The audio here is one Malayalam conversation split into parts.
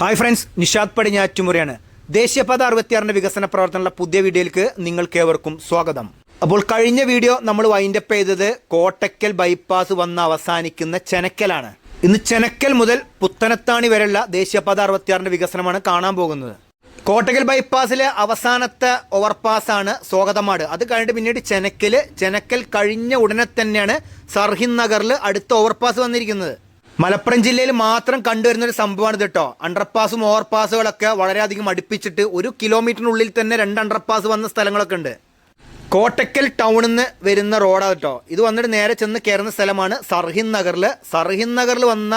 Hi friends Nishad പടിഞ്ഞാറ്റുമുറയാണ്. ദേശീയപാത അറുപത്തിയാറിന്റെ വികസന പ്രവർത്തനമുള്ള പുതിയ വീഡിയോയിലേക്ക് നിങ്ങൾക്ക് ഏവർക്കും സ്വാഗതം. അപ്പോൾ കഴിഞ്ഞ വീഡിയോ നമ്മൾ വൈൻഡപ്പ് ചെയ്തത് കോട്ടക്കൽ ബൈപ്പാസ് വന്ന് അവസാനിക്കുന്ന ചെനക്കലാണ്. ഇന്ന് ചെനക്കൽ മുതൽ പുത്തനത്താണി വരെയുള്ള ദേശീയപാത അറുപത്തിയാറിന്റെ വികസനമാണ് കാണാൻ പോകുന്നത്. കോട്ടക്കൽ ബൈപ്പാസിലെ അവസാനത്തെ ഓവർപാസാണ് സ്വാഗതമാട്. അത് കഴിഞ്ഞിട്ട് പിന്നീട് ചെനക്കൽ ചെനക്കൽ കഴിഞ്ഞ ഉടനെ തന്നെയാണ് സർഹിൻ നഗറിൽ അടുത്ത ഓവർപാസ് വന്നിരിക്കുന്നത്. മലപ്പുറം ജില്ലയിൽ മാത്രം കണ്ടുവരുന്ന ഒരു സംഭവമാണ് കേട്ടോ അണ്ടർപാസും ഓവർപാസുകളൊക്കെ വളരെയധികം അടുപ്പിച്ചിട്ട് ഒരു കിലോമീറ്ററിനുള്ളിൽ തന്നെ രണ്ട് അണ്ടർപാസ് വന്ന സ്ഥലങ്ങളൊക്കെ ഉണ്ട്. കോട്ടക്കൽ ടൗണിൽ നിന്ന് വരുന്ന റോഡാണ് കേട്ടോ ഇത് വന്നിട്ട് നേരെ ചെന്ന് കയറുന്ന സ്ഥലമാണ് സർഹിൻ നഗറിൽ സർഹിൻ നഗറിൽ വന്ന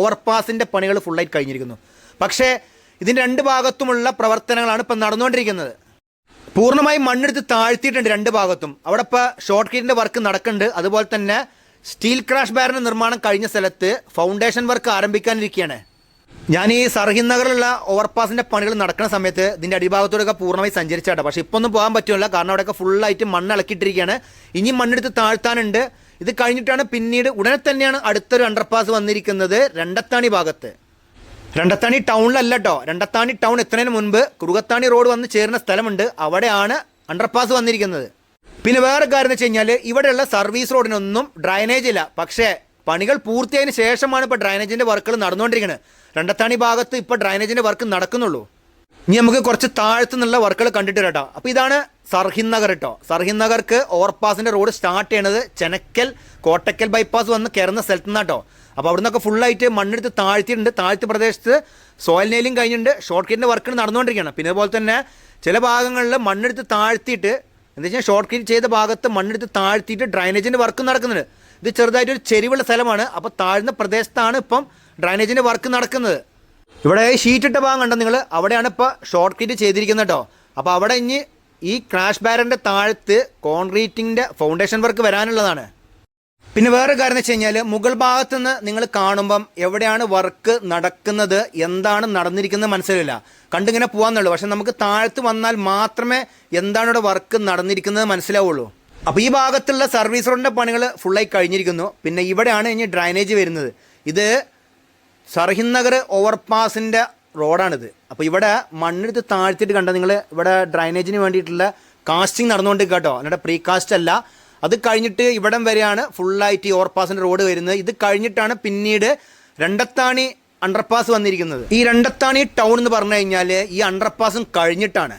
ഓവർപാസിന്റെ പണികൾ ഫുള്ളായിട്ട് കഴിഞ്ഞിരിക്കുന്നു. പക്ഷേ ഇതിന്റെ രണ്ട് ഭാഗത്തുമുള്ള പ്രവർത്തനങ്ങളാണ് ഇപ്പം നടന്നുകൊണ്ടിരിക്കുന്നത്. പൂർണമായും മണ്ണെടുത്ത് താഴ്ത്തിയിട്ടുണ്ട് രണ്ട് ഭാഗത്തും. അവിടെ ഇപ്പോൾ ഷോർട്ട് കീറ്റിന്റെ വർക്ക് നടക്കുന്നുണ്ട്. അതുപോലെ തന്നെ സ്റ്റീൽ ക്രാഷ് ബാറിന് നിർമ്മാണം കഴിഞ്ഞ സ്ഥലത്ത് ഫൗണ്ടേഷൻ വർക്ക് ആരംഭിക്കാനിരിക്കുകയാണ്. ഞാൻ ഈ സർഹിന്ദ് നഗറിലുള്ള ഓവർപാസിന്റെ പണികൾ നടക്കുന്ന സമയത്ത് ഇതിന്റെ അടിഭാഗത്തോടൊക്കെ പൂർണമായി സഞ്ചരിച്ചാട്ടോ പക്ഷേ ഇപ്പോൾ ഒന്നും പോകാൻ പറ്റില്ല കാരണം അവിടെയൊക്കെ ഫുള്ളായിട്ട് മണ്ണ് ഇളക്കിയിട്ടിരിക്കുകയാണ് ഇനി മണ്ണെടുത്ത് താഴ്ത്താനുണ്ട്. ഇത് കഴിഞ്ഞിട്ടാണ് പിന്നീട് ഉടനെ തന്നെയാണ് അടുത്തൊരു അണ്ടർപാസ് വന്നിരിക്കുന്നത് രണ്ടത്താണി ഭാഗത്ത്. രണ്ടത്താണി ടൗണിലല്ല കേട്ടോ രണ്ടത്താണി ടൗൺ എത്തുന്നതിന് മുൻപ് കുറുകത്താണി റോഡ് വന്ന് ചേരുന്ന സ്ഥലമുണ്ട്. അവിടെയാണ് അണ്ടർപാസ് വന്നിരിക്കുന്നത്. പിന്നെ വേറെ കാര്യം എന്ന് വെച്ച് കഴിഞ്ഞാൽ ഇവിടെയുള്ള സർവീസ് റോഡിനൊന്നും ഡ്രൈനേജ് ഇല്ല. പക്ഷേ പണികൾ പൂർത്തിയായതിനു ശേഷമാണ് ഇപ്പോൾ ഡ്രൈനേജിന്റെ വർക്കുകൾ നടന്നുകൊണ്ടിരിക്കുന്നത്. രണ്ടത്താണി ഭാഗത്ത് ഇപ്പോൾ ഡ്രൈനേജിന്റെ വർക്ക് നടക്കുന്നുള്ളൂ. ഇനി നമുക്ക് കുറച്ച് താഴ്ത്തുന്നുള്ള വർക്കുകൾ കണ്ടിട്ട് കേട്ടോ. അപ്പോൾ ഇതാണ് സർഹിൻ നഗർ കേട്ടോ. സർഹിൻ നഗർക്ക് ഓവർപാസിന്റെ റോഡ് സ്റ്റാർട്ട് ചെയ്യണത് ചെനക്കൽ കോട്ടക്കൽ ബൈപ്പാസ് വന്ന് കയറുന്ന സ്ഥലത്തു നിന്നാട്ടോ അപ്പോൾ അവിടെ നിന്നൊക്കെ ഫുള്ളായിട്ട് മണ്ണെടുത്ത് താഴ്ത്തിയിട്ടുണ്ട്. താഴ്ത്തി പ്രദേശത്ത് സോയിൽ നെയിലും കഴിഞ്ഞിട്ടുണ്ട്. ഷോർട്ട് കട്ടിന്റെ വർക്കുകൾ നടന്നുകൊണ്ടിരിക്കുകയാണ്. പിന്നെ അതുപോലെ തന്നെ ചില ഭാഗങ്ങളിൽ മണ്ണെടുത്ത് താഴ്ത്തിയിട്ട് എന്താ വെച്ചാൽ ഷോർട്ട് കീറ്റ് ചെയ്ത ഭാഗത്ത് മണ്ണെടുത്ത് താഴ്ത്തിയിട്ട് ഡ്രൈനേജിന്റെ വർക്ക് നടക്കുന്നുണ്ട്. ഇത് ചെറുതായിട്ടൊരു ചെരിവുള്ള സ്ഥലമാണ്. അപ്പോൾ താഴ്ന്ന പ്രദേശത്താണ് ഇപ്പം ഡ്രൈനേജിന്റെ വർക്ക് നടക്കുന്നത്. ഇവിടെ ഷീറ്റ് ഇട്ട ഭാഗം കണ്ടോ നിങ്ങൾ അവിടെയാണ് ഇപ്പോൾ ഷോർട്ട് കീറ്റ് ചെയ്തിരിക്കുന്നത് കേട്ടോ. അപ്പോൾ അവിടെ ഇനി ഈ ക്രാഷ് ബാരന്റെ താഴത്ത് കോൺക്രീറ്റിന്റെ ഫൗണ്ടേഷൻ വർക്ക് വരാനുള്ളതാണ്. പിന്നെ വേറെ കാര്യം എന്ന് വെച്ച് കഴിഞ്ഞാൽ മുകൾ ഭാഗത്ത് നിന്ന് നിങ്ങൾ കാണുമ്പം എവിടെയാണ് വർക്ക് നടക്കുന്നത് എന്താണ് നടന്നിരിക്കുന്നത് മനസ്സിലില്ല കണ്ടിങ്ങനെ പോകാന്നുള്ളൂ പക്ഷെ നമുക്ക് താഴത്ത് വന്നാൽ മാത്രമേ എന്താണ് ഇവിടെ വർക്ക് നടന്നിരിക്കുന്നത് മനസ്സിലാവുള്ളൂ. അപ്പോൾ ഈ ഭാഗത്തുള്ള സർവീസ് റോഡിന്റെ പണികൾ ഫുള്ളായി കഴിഞ്ഞിരിക്കുന്നു. പിന്നെ ഇവിടെയാണ് ഇനി ഡ്രൈനേജ് വരുന്നത്. ഇത് സർഹിന്ദ് നഗർ ഓവർപാസിന്റെ റോഡാണിത്. അപ്പോൾ ഇവിടെ മണ്ണെടുത്ത് താഴ്ത്തിയിട്ട് കണ്ടാൽ നിങ്ങൾ ഇവിടെ ഡ്രൈനേജിന് വേണ്ടിയിട്ടുള്ള കാസ്റ്റിംഗ് നടന്നുകൊണ്ടിരിക്കുക കേട്ടോ എന്നിട്ട് പ്രീ കാസ്റ്റ് അല്ല. അത് കഴിഞ്ഞിട്ട് ഇവിടം വരെയാണ് ഫുള്ളായിട്ട് ഈ ഓവർപാസിന്റെ റോഡ് വരുന്നത്. ഇത് കഴിഞ്ഞിട്ടാണ് പിന്നീട് രണ്ടത്താണി അണ്ടർപാസ് വന്നിരിക്കുന്നത്. ഈ രണ്ടത്താണി ടൗൺ എന്ന് പറഞ്ഞു കഴിഞ്ഞാൽ ഈ അണ്ടർപാസും കഴിഞ്ഞിട്ടാണ്.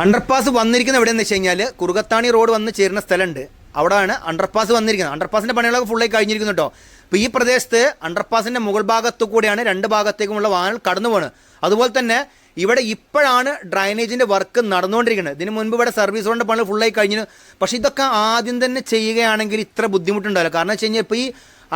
അണ്ടർപാസ് വന്നിരിക്കുന്നത് എവിടെയെന്ന് വെച്ച് കഴിഞ്ഞാൽ കുറുകത്താണി റോഡ് വന്ന് ചേരുന്ന സ്ഥലമുണ്ട്. അവിടെയാണ് അണ്ടർപാസ് വന്നിരിക്കുന്നത്. അണ്ടർപാസിന്റെ പണികളൊക്കെ ഫുള്ളായി കഴിഞ്ഞിരിക്കുന്നു കേട്ടോ അപ്പോൾ ഈ പ്രദേശത്ത് അണ്ടർപാസിന്റെ മുകൾ ഭാഗത്തു കൂടിയാണ് രണ്ട് ഭാഗത്തേക്കുമുള്ള വാഹനം കടന്നു പോകുന്നത് അതുപോലെ തന്നെ ഇവിടെ ഇപ്പോഴാണ് ഡ്രൈനേജിന്റെ വർക്ക് നടന്നുകൊണ്ടിരിക്കുന്നത്. ഇതിന് മുൻപ് ഇവിടെ സർവീസ് റോഡിന്റെ പണി ഫുള്ളായി കഴിഞ്ഞു. പക്ഷേ ഇതൊക്കെ ആദ്യം തന്നെ ചെയ്യുകയാണെങ്കിൽ ഇത്ര ബുദ്ധിമുട്ടുണ്ടാവില്ല. കാരണം വെച്ച് കഴിഞ്ഞാൽ ഇപ്പോൾ ഈ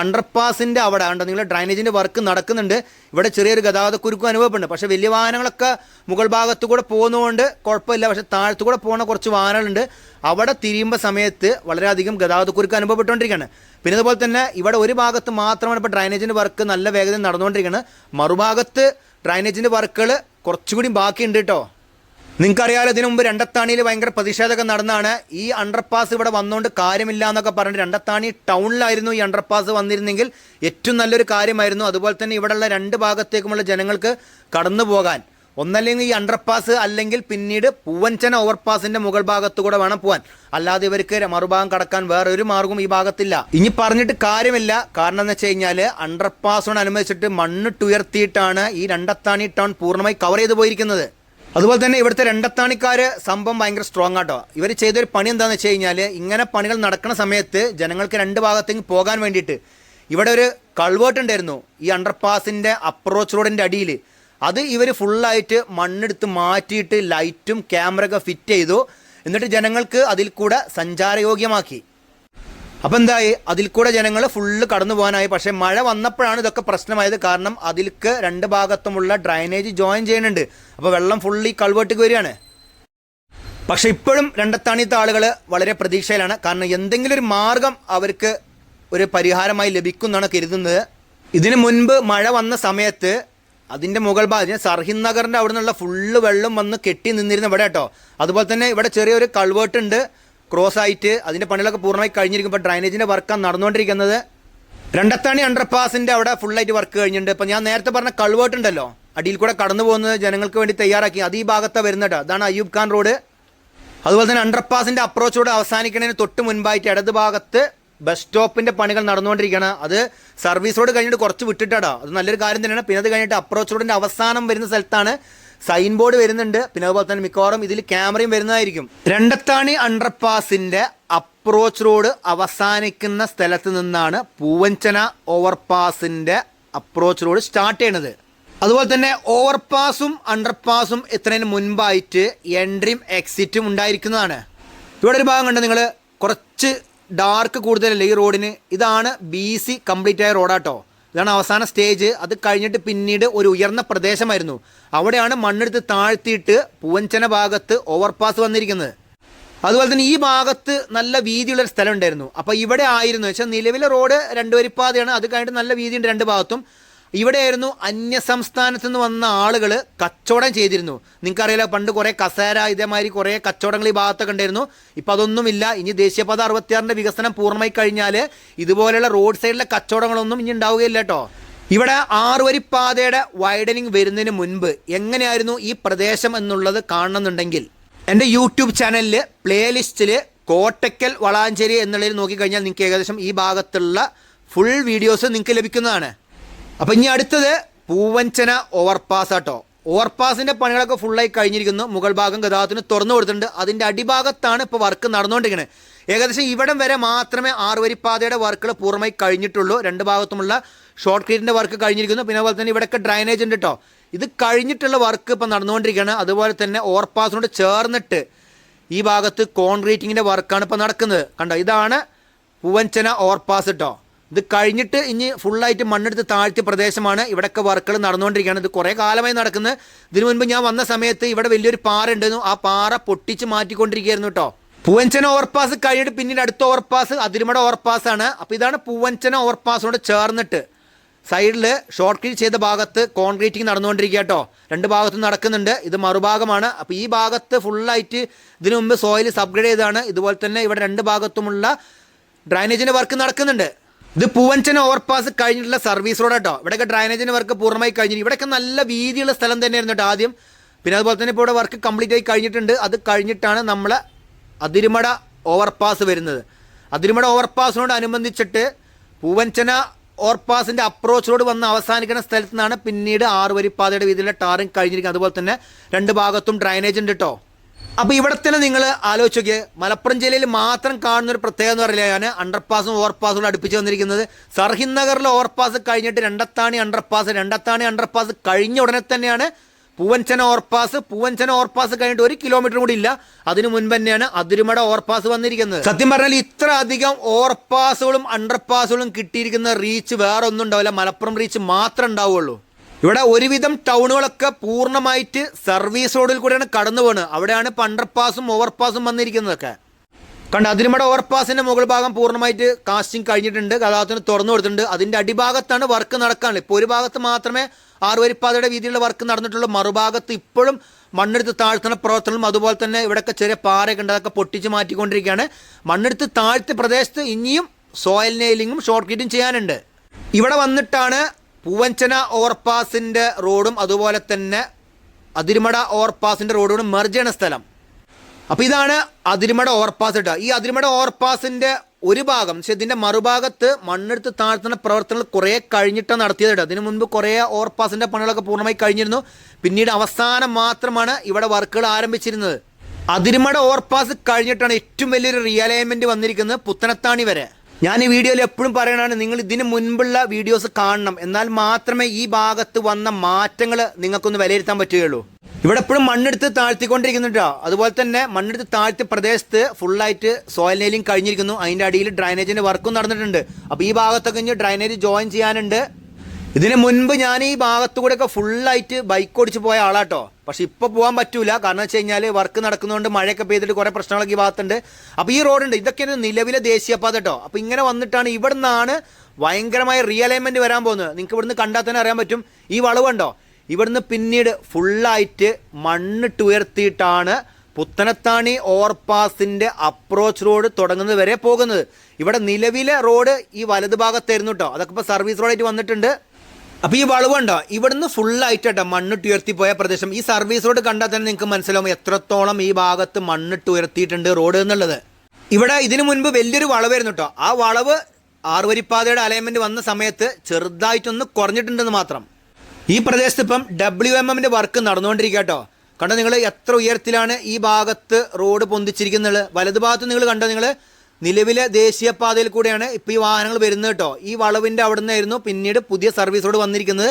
അണ്ടർപാസിന്റെ അവിടെ. ഉണ്ട് നിങ്ങൾ ഡ്രൈനേജിന്റെ വർക്ക് നടക്കുന്നുണ്ട്. ഇവിടെ ചെറിയൊരു ഗതാഗത കുരുക്കും അനുഭവപ്പെടുന്നുണ്ട് പക്ഷേ വലിയ വാഹനങ്ങളൊക്കെ മുകൾ ഭാഗത്തു കൂടെ പോകുന്നതുകൊണ്ട് കുഴപ്പമില്ല. പക്ഷേ താഴത്തു കൂടെ പോകുന്ന കുറച്ച് വാഹനങ്ങളുണ്ട്. അവിടെ തിരിയുമ്പോൾ സമയത്ത് വളരെയധികം ഗതാഗത കുരുക്ക് അനുഭവപ്പെട്ടുകൊണ്ടിരിക്കുകയാണ്. പിന്നെ അതുപോലെ തന്നെ ഇവിടെ ഒരു ഭാഗത്ത് മാത്രമാണ് ഇപ്പോൾ ഡ്രൈനേജിന്റെ വർക്ക് നല്ല വേഗതയിൽ നടന്നുകൊണ്ടിരിക്കുന്നത് മറുഭാഗത്ത് ഡ്രൈനേജിന്റെ വർക്കുകൾ കുറച്ചുകൂടി ബാക്കിയുണ്ട് കേട്ടോ. നിങ്ങൾക്കറിയാലോ ഇതിനു മുമ്പ് രണ്ടത്താണിയിൽ ഭയങ്കര പ്രതിഷേധമൊക്കെ നടന്നാണ്. ഈ അണ്ടർപാസ് ഇവിടെ വന്നുകൊണ്ട് കാര്യമില്ല എന്നൊക്കെ പറഞ്ഞ് രണ്ടത്താണി ടൗണിലായിരുന്നു ഈ അണ്ടർപാസ് വന്നിരുന്നെങ്കിൽ ഏറ്റവും നല്ലൊരു കാര്യമായിരുന്നു. അതുപോലെ തന്നെ ഇവിടെയുള്ള രണ്ട് ഭാഗത്തേക്കുമുള്ള ജനങ്ങൾക്ക് കടന്നു പോകാൻ. ഒന്നല്ലെങ്കിൽ ഈ അണ്ടർപാസ് അല്ലെങ്കിൽ പിന്നീട് പൂവൻചന ഓവർപാസിന്റെ മുകൾ ഭാഗത്തു കൂടെ വേണം പോകാൻ. അല്ലാതെ ഇവർക്ക് മറുഭാഗം കടക്കാൻ വേറെ ഒരു മാർഗവും ഈ ഭാഗത്തില്ല. ഇനി പറഞ്ഞിട്ട് കാര്യമില്ല. കാരണം എന്ന് വെച്ച് കഴിഞ്ഞാൽ അണ്ടർപാസോട് അനുബന്ധിച്ചിട്ട് മണ്ണിട്ടുയർത്തിയിട്ടാണ് ഈ രണ്ടത്താണി ടൗൺ പൂർണമായി കവർ ചെയ്ത് പോയിരിക്കുന്നത്. അതുപോലെ തന്നെ ഇവിടുത്തെ രണ്ടത്താണിക്കാർ സംഭവം ഭയങ്കര സ്ട്രോങ് ആട്ടോ. ഇവർ ചെയ്തൊരു പണി എന്താണെന്ന് വെച്ച് കഴിഞ്ഞാൽ ഇങ്ങനെ പണികൾ നടക്കുന്ന സമയത്ത് ജനങ്ങൾക്ക് രണ്ട് ഭാഗത്തേക്ക് പോകാൻ വേണ്ടിയിട്ട് ഇവിടെ ഒരു കൾവേർട്ട് ഉണ്ടായിരുന്നു. ഈ അണ്ടർപാസിന്റെ അപ്രോച്ച് റോഡിന്റെ അടിയിൽ അത് ഇവർ ഫുള്ളായിട്ട് മണ്ണെടുത്ത് മാറ്റിയിട്ട് ലൈറ്റും ക്യാമറ ഒക്കെ ഫിറ്റ് ചെയ്തു. എന്നിട്ട് ജനങ്ങൾക്ക് അതിൽ കൂടെ സഞ്ചാരയോഗ്യമാക്കി. അപ്പം എന്തായി അതിൽ കൂടെ ജനങ്ങൾ ഫുള്ള് കടന്നു പോകാനായി. പക്ഷേ മഴ വന്നപ്പോഴാണ് ഇതൊക്കെ പ്രശ്നമായത്. കാരണം അതിൽക്ക് രണ്ട് ഭാഗത്തുമുള്ള ഡ്രൈനേജ് ജോയിൻ ചെയ്യുന്നുണ്ട്. അപ്പോൾ വെള്ളം ഫുള്ള് ഈ കൾവേട്ടിക്ക് വരികയാണ്. പക്ഷെ ഇപ്പോഴും രണ്ടത്താണിത്തെ ആളുകൾ വളരെ പ്രതീക്ഷയിലാണ്. കാരണം എന്തെങ്കിലും ഒരു മാർഗം അവർക്ക് ഒരു പരിഹാരമായി ലഭിക്കുമെന്നാണ് കരുതുന്നത്. ഇതിനു മുൻപ് മഴ വന്ന സമയത്ത് അതിന്റെ മുകൾ ഭാഗം സർഹിന്ദ് നഗറിന്റെ അവിടെ നിന്നുള്ള ഫുള്ള് വെള്ളം വന്ന് കെട്ടി നിന്നിരുന്ന ഇവിടെ കേട്ടോ. അതുപോലെ തന്നെ ഇവിടെ ചെറിയൊരു കൾവേർട്ട് ഉണ്ട് ക്രോസ് ആയിട്ട് അതിന്റെ പണികളൊക്കെ പൂർണമായി കഴിഞ്ഞിരിക്കും ഇപ്പോൾ ഡ്രൈനേജിന്റെ വർക്കാണ് നടന്നുകൊണ്ടിരിക്കുന്നത്. രണ്ടത്താണി അണ്ടർപാസിന്റെ അവിടെ ഫുൾ ആയിട്ട് വർക്ക് കഴിഞ്ഞിട്ടുണ്ട്. ഇപ്പം ഞാൻ നേരത്തെ പറഞ്ഞ കൾവേർട്ട് ഉണ്ടല്ലോ അടിയിൽ കൂടെ കടന്നു പോകുന്നത് ജനങ്ങൾക്ക് വേണ്ടി തയ്യാറാക്കി. അത് ഈ ഭാഗത്താണ് വരുന്നത് അതാണ് അയ്യൂബ് ഖാൻ റോഡ് അതുപോലെ തന്നെ അണ്ടർപാസിന്റെ അപ്രോച്ച് റോഡ് അവസാനിക്കുന്നതിന് തൊട്ട് മുൻപായിട്ട് ഇടത് ഭാഗത്ത് ബസ് സ്റ്റോപ്പിന്റെ പണികൾ നടന്നുകൊണ്ടിരിക്കുകയാണ്. അത് സർവീസ് റോഡ് കഴിഞ്ഞിട്ട് കുറച്ച് വിട്ടിട്ടാടാ അത് നല്ലൊരു കാര്യം തന്നെയാണ്. പിന്നെ അത് കഴിഞ്ഞിട്ട് അപ്രോച്ച് റോഡിന്റെ അവസാനം വരുന്ന സ്ഥലത്താണ് സൈൻ ബോർഡ് വരുന്നുണ്ട്. പിന്നെ അതുപോലെ തന്നെ മിക്കവാറും ഇതിൽ ക്യാമറയും വരുന്നതായിരിക്കും. രണ്ടത്താണി അണ്ടർപാസിന്റെ അപ്രോച്ച് റോഡ് അവസാനിക്കുന്ന സ്ഥലത്ത് നിന്നാണ് പൂവഞ്ചന ഓവർപാസിന്റെ അപ്രോച്ച് റോഡ് സ്റ്റാർട്ട് ചെയ്യണത്. അതുപോലെ തന്നെ ഓവർപാസും അണ്ടർപാസും എത്രയും മുൻപായിട്ട് എൻട്രിയും എക്സിറ്റും ഉണ്ടായിരിക്കുന്നതാണ്. ഇവിടെ ഒരു ഭാഗം കണ്ട് നിങ്ങൾ കുറച്ച് ഡാർക്ക് കൂടുതലല്ലേ ഈ റോഡിന്? ഇതാണ് ബി സി കംപ്ലീറ്റ് ആയ റോഡാട്ടോ. ഇതാണ് അവസാന സ്റ്റേജ്. അത് കഴിഞ്ഞിട്ട് പിന്നീട് ഒരു ഉയർന്ന പ്രദേശമായിരുന്നു. അവിടെയാണ് മണ്ണെടുത്ത് താഴ്ത്തിയിട്ട് പൂവഞ്ചന ഭാഗത്ത് ഓവർപാസ് വന്നിരിക്കുന്നത്. അതുപോലെ തന്നെ ഈ ഭാഗത്ത് നല്ല വീതിയുള്ള ഒരു സ്ഥലം ഉണ്ടായിരുന്നു അപ്പോൾ ഇവിടെ ആയിരുന്നു. വെച്ചാൽ നിലവിലെ റോഡ് രണ്ട് വരിപ്പാതയാണ് അത് കഴിഞ്ഞിട്ട് നല്ല വീതിയുണ്ട് രണ്ട് ഭാഗത്തും. ഇവിടെയായിരുന്നു അന്യ സംസ്ഥാനത്തു നിന്ന് വന്ന ആളുകൾ കച്ചവടം ചെയ്തിരുന്നു. നിങ്ങൾക്കറിയാലോ പണ്ട് കുറേ കസേര ഇതേമാതിരി കുറേ കച്ചവടങ്ങൾ ഈ ഭാഗത്തൊക്കെ ഉണ്ടായിരുന്നു. ഇപ്പം അതൊന്നുമില്ല ഇനി ദേശീയപാത അറുപത്തിയാറിന്റെ വികസനം പൂർണമായി കഴിഞ്ഞാൽ ഇതുപോലെയുള്ള റോഡ് സൈഡിലെ കച്ചവടങ്ങളൊന്നും ഇനി ഉണ്ടാവുകയില്ല കേട്ടോ. ഇവിടെ ആറുവരിപ്പാതയുടെ വൈഡനിങ് വരുന്നതിന് മുൻപ് എങ്ങനെയായിരുന്നു ഈ പ്രദേശം എന്നുള്ളത് കാണണമെന്നുണ്ടെങ്കിൽ എന്റെ യൂട്യൂബ് ചാനലിൽ പ്ലേലിസ്റ്റിൽ കോട്ടക്കൽ വളാഞ്ചേരി എന്നുള്ളതിൽ നോക്കിക്കഴിഞ്ഞാൽ നിങ്ങൾക്ക് ഏകദേശം ഈ ഭാഗത്തുള്ള ഫുൾ വീഡിയോസ് നിങ്ങൾക്ക് ലഭിക്കുന്നതാണ്. അപ്പം ഇനി അടുത്തത് പൂവഞ്ചന ഓവർപാസ് ആട്ടോ. ഓവർപാസിന്റെ പണികളൊക്കെ ഫുള്ളായി കഴിഞ്ഞിരിക്കുന്നു. മുകൾ ഭാഗം ഗതാഗതത്തിന് തുറന്നു കൊടുത്തിട്ടുണ്ട്. അതിന്റെ അടിഭാഗത്താണ് ഇപ്പോൾ വർക്ക് നടന്നുകൊണ്ടിരിക്കുന്നത്. ഏകദേശം ഇവിടം വരെ മാത്രമേ ആറുവരിപ്പാതയുടെ വർക്കുകൾ പൂർണമായി കഴിഞ്ഞിട്ടുള്ളൂ. രണ്ട് ഭാഗത്തുമുള്ള ഷോർട്ട് ക്രീറ്റിന്റെ വർക്ക് കഴിഞ്ഞിരിക്കുന്നു. പിന്നെ അതുപോലെ തന്നെ ഇവിടെയൊക്കെ ഡ്രൈനേജ് ഉണ്ട് കേട്ടോ ഇത് കഴിഞ്ഞിട്ടുള്ള വർക്ക് ഇപ്പോൾ നടന്നുകൊണ്ടിരിക്കുകയാണ്. അതുപോലെ തന്നെ ഓവർപാസിനോട് ചേർന്നിട്ട് ഈ ഭാഗത്ത് കോൺക്രീറ്റിങ്ങിന്റെ വർക്കാണ് ഇപ്പോൾ നടക്കുന്നത്. കണ്ടോ? ഇതാണ് പൂവഞ്ചന ഓവർപാസ് കേട്ടോ ഇത് കഴിഞ്ഞിട്ട് ഇനി ഫുള്ളായിട്ട് മണ്ണെടുത്ത് താഴ്ത്തിയ പ്രദേശമാണ് ഇവിടെയൊക്കെ വർക്കുകൾ നടന്നുകൊണ്ടിരിക്കുകയാണ്. ഇത് കുറേ കാലമായി നടക്കുന്നത് ഇതിനു മുൻപ് ഞാൻ വന്ന സമയത്ത് ഇവിടെ വലിയൊരു പാറ ഉണ്ടായിരുന്നു. ആ പാറ പൊട്ടിച്ച് മാറ്റിക്കൊണ്ടിരിക്കുകയായിരുന്നു കേട്ടോ. പൂവഞ്ചന ഓവർപാസ് കഴിഞ്ഞിട്ട് പിന്നീട് അടുത്ത ഓവർപാസ് അതിരുമട ഓവർപാസ് ആണ്. അപ്പോൾ ഇതാണ് പൂവഞ്ചന ഓവർപാസിനോട് ചേർന്നിട്ട് സൈഡിൽ ഷോർട്ട് ക്ലീൻ ചെയ്ത ഭാഗത്ത് കോൺക്രീറ്റിംഗ് നടന്നുകൊണ്ടിരിക്കുക കേട്ടോ. രണ്ട് ഭാഗത്തും നടക്കുന്നുണ്ട്. ഇത് മറുഭാഗമാണ്. അപ്പോൾ ഈ ഭാഗത്ത് ഫുള്ളായിട്ട് ഇതിനു മുമ്പ് സോയിൽ സബ്ഗ്രേഡ് ചെയ്താണ് ഇതുപോലെ തന്നെ ഇവിടെ രണ്ട് ഭാഗത്തുമുള്ള ഡ്രൈനേജിന്റെ വർക്ക് നടക്കുന്നുണ്ട്. ഇത് പൂവഞ്ചന ഓവർപാസ് കഴിഞ്ഞിട്ടുള്ള സർവീസ് റോഡ് കേട്ടോ ഇവിടെയൊക്കെ ഡ്രൈനേജിന്റെ വർക്ക് പൂർണമായി കഴിഞ്ഞിട്ട് ഇവിടെയൊക്കെ നല്ല വീതിയുള്ള സ്ഥലം തന്നെയായിരുന്നു കേട്ടോ ആദ്യം. പിന്നെ അതുപോലെ തന്നെ ഇപ്പോൾ ഇവിടെ വർക്ക് കംപ്ലീറ്റ് ആയി കഴിഞ്ഞിട്ടുണ്ട്. അത് കഴിഞ്ഞിട്ടാണ് നമ്മൾ അതിരുമട ഓവർപാസ് വരുന്നത്. അതിരുമട ഓവർപാസിനോട് അനുബന്ധിച്ചിട്ട് പൂവഞ്ചന ഓവർപാസിന്റെ അപ്രോച്ച് റോഡ് വന്ന് അവസാനിക്കുന്ന സ്ഥലത്ത് നിന്നാണ് പിന്നീട് ആറ് വരിപ്പാതയുടെ വീതിയിലെ ടാറിങ് കഴിഞ്ഞിരിക്കുന്നത്. അതുപോലെ തന്നെ രണ്ട് ഭാഗത്തും ഡ്രൈനേജ് ഉണ്ട് കേട്ടോ അപ്പോൾ ഇവിടെ തന്നെ നിങ്ങൾ ആലോചിച്ച് നോക്കിയേ. മലപ്പുറം ജില്ലയിൽ മാത്രം കാണുന്ന ഒരു പ്രത്യേകത എന്ന് പറയുകയാണ് അണ്ടർപാസും ഓവർപാസും കൂടെ അടുപ്പിച്ച് വന്നിരിക്കുന്നത്. സർഹിന്ദ് നഗറിലെ ഓവർപാസ് കഴിഞ്ഞിട്ട് രണ്ടത്താണി അണ്ടർപാസ് രണ്ടത്താണി അണ്ടർപാസ് കഴിഞ്ഞ ഉടനെ തന്നെയാണ് പൂവൻചന ഓവർപാസ് പൂവൻചന ഓവർപാസ് കഴിഞ്ഞിട്ട് ഒരു കിലോമീറ്റർ കൂടി ഇല്ല. അതിനു മുൻപ് തന്നെയാണ് അതിരുമട ഓവർപാസ് വന്നിരിക്കുന്നത്. സത്യം പറഞ്ഞാൽ ഇത്ര അധികം ഓവർപാസുകളും അണ്ടർപാസുകളും കിട്ടിയിരിക്കുന്ന റീച്ച് വേറെ ഒന്നും ഉണ്ടാവില്ല. മലപ്പുറം റീച്ച് മാത്രമേ ഉണ്ടാവുള്ളൂ ഇവിടെ ഒരുവിധം ടൗണുകളൊക്കെ പൂർണമായിട്ട് സർവീസ് റോഡിൽ കൂടെയാണ് കടന്നു പോകുന്നത് അവിടെയാണ് പണ്ടർപാസും ഓവർപാസും വന്നിരിക്കുന്നതൊക്കെ. കണ്ട അതിനുമടെ ഓവർപാസിന്റെ മുകൾ ഭാഗം പൂർണമായിട്ട് കാസ്റ്റിംഗ് കഴിഞ്ഞിട്ടുണ്ട്. ഗതാഗതത്തിന് തുറന്നു കൊടുത്തിട്ടുണ്ട്. അതിന്റെ അടിഭാഗത്താണ് വർക്ക് നടക്കാനുള്ളത്. ഇപ്പോൾ ഒരു ഭാഗത്ത് മാത്രമേ ആറുവരിപ്പാതയുടെ വീതിയിലുള്ള വർക്ക് നടന്നിട്ടുള്ളൂ. മറുഭാഗത്ത് ഇപ്പോഴും മണ്ണെടുത്ത് താഴ്ത്തണ പ്രവർത്തനവും അതുപോലെ തന്നെ ഇവിടെയൊക്കെ ചെറിയ പാറയൊക്കെ ഉണ്ട്. അതൊക്കെ പൊട്ടിച്ച് മാറ്റിക്കൊണ്ടിരിക്കുകയാണ്. മണ്ണെടുത്ത് താഴ്ത്ത പ്രദേശത്ത് ഇനിയും സോയിൽ നെയിലിങ്ങും ഷോർട്ട് കിറ്റും ചെയ്യാനുണ്ട്. ഇവിടെ വന്നിട്ടാണ് പൂവഞ്ചന ഓവർപാസിന്റെ റോഡും അതുപോലെ തന്നെ അതിരുമട ഓവർപാസിന്റെ റോഡും മെർജ് ചെയ്യണ സ്ഥലം. അപ്പോൾ ഇതാണ് അതിരുമട ഓവർപാസ് കേട്ടോ. ഈ അതിരുമട ഓവർപാസിന്റെ ഒരു ഭാഗം പക്ഷെ ഇതിന്റെ മറുഭാഗത്ത് മണ്ണെടുത്ത് താഴ്ത്തുന്ന പ്രവർത്തനങ്ങൾ കുറേ കഴിഞ്ഞിട്ടാണ് നടത്തിയത് കേട്ടോ. അതിനു മുൻപ് കുറേ ഓവർപാസിന്റെ പണികളൊക്കെ പൂർണമായി കഴിഞ്ഞിരുന്നു. പിന്നീട് അവസാനം മാത്രമാണ് ഇവിടെ വർക്കുകൾ ആരംഭിച്ചിരുന്നത്. അതിരുമട ഓവർപാസ് കഴിഞ്ഞിട്ടാണ് ഏറ്റവും വലിയൊരു റിയലൈൻമെന്റ് വന്നിരിക്കുന്നത് പുത്തനത്താണി വരെ. ഞാൻ ഈ വീഡിയോയിൽ എപ്പോഴും പറയണതാണ് നിങ്ങൾ ഇതിന് മുൻപുള്ള വീഡിയോസ് കാണണം. എന്നാൽ മാത്രമേ ഈ ഭാഗത്ത് വന്ന മാറ്റങ്ങൾ നിങ്ങൾക്കൊന്ന് വിലയിരുത്താൻ പറ്റുകയുള്ളൂ. ഇവിടെ എപ്പോഴും മണ്ണെടുത്ത് താഴ്ത്തിക്കൊണ്ടിരിക്കുന്നുണ്ടോ. അതുപോലെ തന്നെ മണ്ണെടുത്ത് താഴ്ത്തി പ്രദേശത്ത് ഫുള്ളായിട്ട് സോയിൽ നെയിലിംഗ് കഴിഞ്ഞിരിക്കുന്നു. അതിന്റെ അടിയിൽ ഡ്രൈനേജിന്റെ വർക്കും നടന്നിട്ടുണ്ട്. അപ്പോൾ ഈ ഭാഗത്തൊക്കെ ഇനി ഡ്രൈനേജ് ജോയിൻ ചെയ്യാനുണ്ട്. ഇതിന് മുൻപ് ഞാൻ ഈ ഭാഗത്തു കൂടെ ഒക്കെ ഫുള്ളായിട്ട് ബൈക്ക് ഓടിച്ച് പോയ ആളാട്ടോ. പക്ഷെ ഇപ്പോൾ പോകാൻ പറ്റൂല. കാരണം വെച്ച് കഴിഞ്ഞാൽ വർക്ക് നടക്കുന്നതുകൊണ്ട് മഴയൊക്കെ പെയ്തിട്ട് കുറേ പ്രശ്നങ്ങളൊക്കെ ഭാഗത്തുണ്ട്. അപ്പോൾ ഈ റോഡുണ്ട്. ഇതൊക്കെയാണ് നിലവിലെ ദേശീയപാത കേട്ടോ. അപ്പോൾ ഇങ്ങനെ വന്നിട്ടാണ് ഇവിടെ നിന്നാണ് ഭയങ്കരമായ റിയലൈൻമെന്റ് വരാൻ പോകുന്നത്. നിങ്ങൾക്ക് ഇവിടുന്ന് കണ്ടാൽ തന്നെ അറിയാൻ പറ്റും. ഈ വളവുണ്ടോ ഇവിടുന്ന് പിന്നീട് ഫുള്ളായിട്ട് മണ്ണിട്ട് ഉയർത്തിയിട്ടാണ് പുത്തനത്താണി ഓവർപാസിന്റെ അപ്രോച്ച് റോഡ് തുടങ്ങുന്നത് വരെ പോകുന്നത്. ഇവിടെ നിലവിലെ റോഡ് ഈ വലത് ഭാഗത്തായിരുന്നു കേട്ടോ. അതൊക്കെ ഇപ്പോൾ സർവീസ് റോഡായിട്ട് വന്നിട്ടുണ്ട്. അപ്പോൾ ഈ വളവുണ്ടോ ഇവിടുന്ന് ഫുള്ളായിട്ടോ മണ്ണിട്ട് ഉയർത്തിപ്പോയ പ്രദേശം. ഈ സർവീസ് റോഡ് കണ്ടാൽ തന്നെ നിങ്ങൾക്ക് മനസ്സിലാവും എത്രത്തോളം ഈ ഭാഗത്ത് മണ്ണിട്ട് ഉയർത്തിയിട്ടുണ്ട് റോഡ് എന്നുള്ളത്. ഇവിടെ ഇതിനു മുൻപ് വലിയൊരു വളവായിരുന്നു കേട്ടോ ആ വളവ് ആറുവരിപ്പാതയുടെ അലൈൻമെന്റ് വന്ന സമയത്ത് ചെറുതായിട്ടൊന്ന് കുറഞ്ഞിട്ടുണ്ടെന്ന് മാത്രം. ഈ പ്രദേശത്ത് ഇപ്പം ഡബ്ല്യു എം എമ്മിന്റെ വർക്ക് നടന്നുകൊണ്ടിരിക്കുക കേട്ടോ കണ്ടോ നിങ്ങൾ എത്ര ഉയരത്തിലാണ് ഈ ഭാഗത്ത് റോഡ് പൊന്തിച്ചിരിക്കുന്നത്? വലതുഭാഗത്ത് നിങ്ങൾ കണ്ടോ നിങ്ങൾ നിലവിലെ ദേശീയപാതയിൽ കൂടെയാണ് ഇപ്പോൾ ഈ വാഹനങ്ങൾ വരുന്നത് കേട്ടോ. ഈ വളവിന്റെ അവിടെ നിന്നായിരുന്നു പിന്നീട് പുതിയ സർവീസ് റോഡ് വന്നിരിക്കുന്നത്.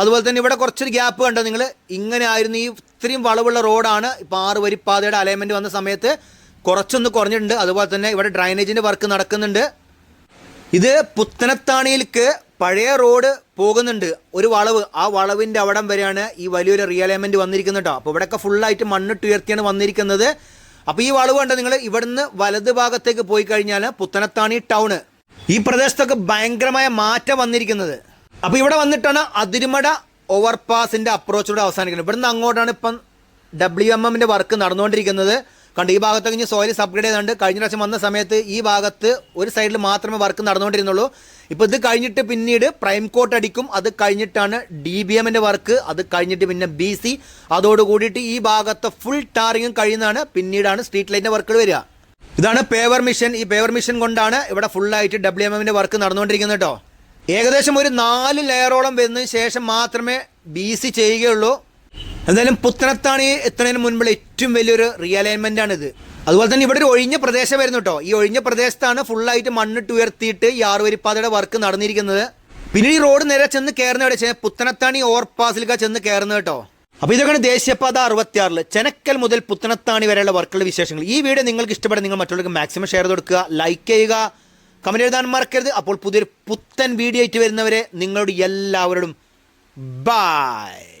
അതുപോലെ തന്നെ ഇവിടെ കുറച്ചൊരു ഗ്യാപ്പ് കണ്ടോ നിങ്ങൾ ഇങ്ങനെ ആയിരുന്നു ഈ ഇത്രയും വളവുള്ള റോഡാണ് ഇപ്പോൾ ആറ് വരിപ്പാതയുടെ അലൈൻമെന്റ് വന്ന സമയത്ത് കുറച്ചൊന്ന് കുറഞ്ഞിട്ടുണ്ട്. അതുപോലെ തന്നെ ഇവിടെ ഡ്രൈനേജിന്റെ വർക്ക് നടക്കുന്നുണ്ട്. ഇത് പുത്തനത്താണിയിലേക്ക് പഴയ റോഡ് പോകുന്നുണ്ട്. ഒരു വളവ്. ആ വളവിന്റെ അവിടം വരെയാണ് ഈ വലിയൊരു റിയലൈൻമെന്റ് വന്നിരിക്കുന്നത് കേട്ടോ. അപ്പോൾ ഇവിടെയൊക്കെ ഫുള്ളായിട്ട് മണ്ണിട്ട് ഉയർത്തിയാണ് വന്നിരിക്കുന്നത്. അപ്പോൾ ഈ വളവ് കണ്ട നിങ്ങൾ ഇവിടുന്ന് വലത് ഭാഗത്തേക്ക് പോയി കഴിഞ്ഞാൽ പുത്തനത്താണി ടൗണ്. ഈ പ്രദേശത്തൊക്കെ ഭയങ്കരമായ മാറ്റം വന്നിരിക്കുന്നത്. അപ്പോൾ ഇവിടെ വന്നിട്ടാണ് അതിരുമട ഓവർപാസിന്റെ അപ്രോച്ചിലൂടെ അവസാനിക്കുന്നത്. ഇവിടുന്ന് അങ്ങോട്ടാണ് ഇപ്പം ഡബ്ല്യു എം എമ്മിന്റെ വർക്ക് നടന്നുകൊണ്ടിരിക്കുന്നത്. കണ്ട് ഈ ഭാഗത്തൊക്കെ ഇനി സോയിൽ സബ്ഗ്രേഡ് ചെയ്തുകൊണ്ട് കഴിഞ്ഞ പ്രാവശ്യം വന്ന സമയത്ത് ഈ ഭാഗത്ത് ഒരു സൈഡിൽ മാത്രമേ വർക്ക് നടന്നുകൊണ്ടിരുന്നുള്ളൂ. ഇപ്പോൾ ഇത് കഴിഞ്ഞിട്ട് പിന്നീട് പ്രൈം കോട്ട് അടിക്കും. അത് കഴിഞ്ഞിട്ടാണ് ഡി ബി എമ്മിന്റെ വർക്ക് അത് കഴിഞ്ഞിട്ട് പിന്നെ ബി സി അതോട് കൂടിയിട്ട് ഈ ഭാഗത്ത് ഫുൾ ടാറിങ്ങും കഴിയുന്നതാണ് പിന്നീടാണ് സ്ട്രീറ്റ് ലൈറ്റിന്റെ വർക്കുകൾ വരിക. ഇതാണ് പേവർ മിഷൻ ഈ പേവർ മിഷൻ കൊണ്ടാണ് ഇവിടെ ഫുള്ളായിട്ട് ഡബ്ല്യു എം എമ്മിന്റെ വർക്ക് നടന്നുകൊണ്ടിരിക്കുന്നത് കേട്ടോ. ഏകദേശം ഒരു നാല് ലെയറോളം വരുന്നതിന് ശേഷം മാത്രമേ ബി സി ചെയ്യുകയുള്ളൂ. എന്തായാലും പുത്തനത്താണ് എത്തുന്നതിന് മുൻപുള്ള ഏറ്റവും വലിയൊരു റിയലൈൻമെന്റ് ആണ് ഇത് അതുപോലെ തന്നെ ഇവിടെ ഒരു ഒഴിഞ്ഞ പ്രദേശം വരുന്നു കേട്ടോ ഈ ഒഴിഞ്ഞ പ്രദേശത്താണ് ഫുള്ളായിട്ട് മണ്ണിട്ട് ഉയർത്തിയിട്ട് ഈ ആറുവരിപ്പാതയുടെ വർക്ക് നടന്നിരിക്കുന്നത്. പിന്നെ ഈ റോഡ് നേരെ ചെന്ന് കയറുന്ന എവിടെ? വെച്ചാൽ പുത്തനത്താണി ഓവർപാസിലേക്ക് ചെന്ന് കയറുന്നത് കേട്ടോ അപ്പോൾ ഇതൊക്കെയാണ് ദേശീയപാത അറുപത്തിയാറിൽ ചെനക്കൽ മുതൽ പുത്തനത്താണി വരെയുള്ള വർക്കുകളുടെ വിശേഷങ്ങൾ. ഈ വീഡിയോ നിങ്ങൾക്ക് ഇഷ്ടപ്പെടുന്ന നിങ്ങൾ മറ്റുള്ളവർക്ക് മാക്സിമം ഷെയർ കൊടുക്കുക ലൈക്ക് ചെയ്യുക കമന്റ് എഴുതാൻ മറക്കരുത്. അപ്പോൾ പുതിയൊരു പുത്തൻ വീഡിയോ ആയിട്ട് വരുന്നവരെ നിങ്ങളോട് എല്ലാവരോടും ബായ്